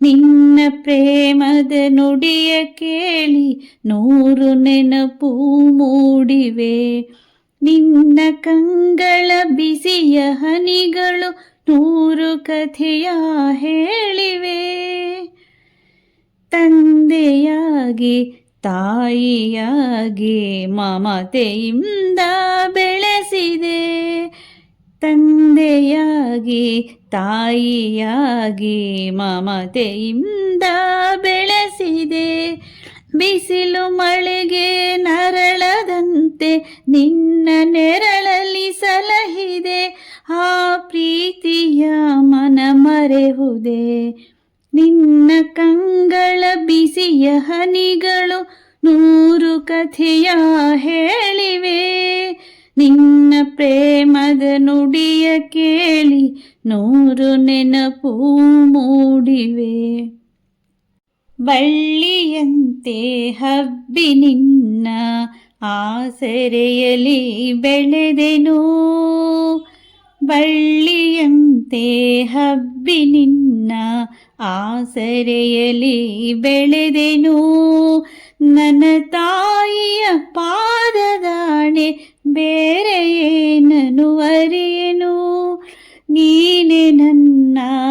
ನಿನ್ನ ಪ್ರೇಮದ ನುಡಿಯ ಕೇಳಿ ನೂರು ನೆನಪು ಮೂಡಿವೆ. ನಿನ್ನ ಕಂಗಳ ಬಿಸಿಯ ಹನಿಗಳು ನೂರು ಕಥೆಯ ಹೇಳಿವೆ. ತಂದೆಯಾಗಿ, ತಾಯಿಯಾಗಿ ಮಮತೆಯಿಂದ ಬೆಳೆಸಿದೆ. ತಂದೆಯಾಗಿ, ತಾಯಿಯಾಗಿ ಮಮತೆಯಿಂದ ಬೆಳೆಸಿದೆ. ಬಿಸಿಲು ಮಳೆಗೆ ನರಳದಂತೆ ನಿನ್ನ ನೆರಳಲ್ಲಿ ಸಲಹಿದೆ. ಆ ಪ್ರೀತಿಯ ಮನ ಮರೆಹುದೆ. ನಿನ್ನ ಕಂಗಳ ಬಿಸಿಯ ಹನಿಗಳು ನೂರು ಕಥೆಯ ಹೇಳಿವೆ. ನಿನ್ನ ಪ್ರೇಮದ ನೆನಪು ಮೂಡಿವೆ. ಬಳ್ಳಿಯಂತೆ ಹಬ್ಬಿ ನಿನ್ನ ಆಸರೆಯಲಿ ಬೆಳೆದೆನು. ಬಳ್ಳಿಯಂತೆ ಹಬ್ಬಿ ನಿನ್ನ ಆಸರೆಯಲಿ ಬೆಳೆದೆನು. ನನ್ನ ತಾಯಿಯ ಪಾದದಾಣೆ ಬೇರೆ ಏನನು ಅರಿಯೆನು. ನೀನೆ ನನ್ನ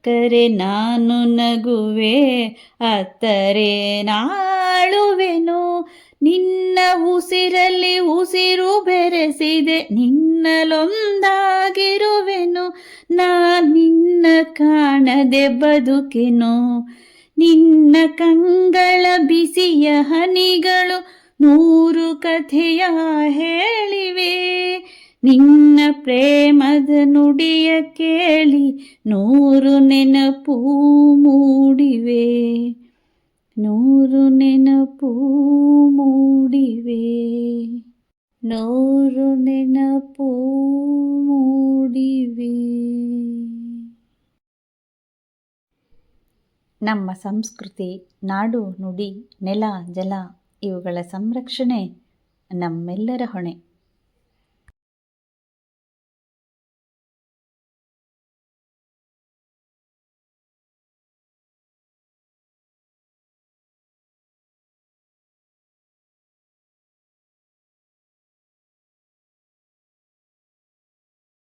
ನಕ್ಕರೆ ನಾನು ನಗುವೆ, ಅತ್ತರೆ ನಾಳುವೆನು. ನಿನ್ನ ಉಸಿರಲ್ಲಿ ಉಸಿರು ಬೆರೆಸಿದೆ ನಿನ್ನಲೊಂದಾಗಿರುವೆನು ನಾ ನಿನ್ನ ಕಾಣದೆ ಬದುಕೆನು. ನಿನ್ನ ಕಂಗಳ ಬಿಸಿಯ ಹನಿಗಳು ನೂರು ಕಥೆಯ ಹೇಳಿವೆ. ನಿನ್ನ ಪ್ರೇಮದ ನುಡಿಯ ಕೇಳಿ ನೂರು ನೆನಪು ಮೂಡಿವೆ. ನೂರು ನೆನಪು ಮೂಡಿವೆ. ನೂರು ನೆನಪು ಮೂಡಿವೆ. ನಮ್ಮ ಸಂಸ್ಕೃತಿ, ನಾಡು, ನುಡಿ, ನೆಲ, ಜಲ ಇವುಗಳ ಸಂರಕ್ಷಣೆ ನಮ್ಮೆಲ್ಲರ ಹೊಣೆ.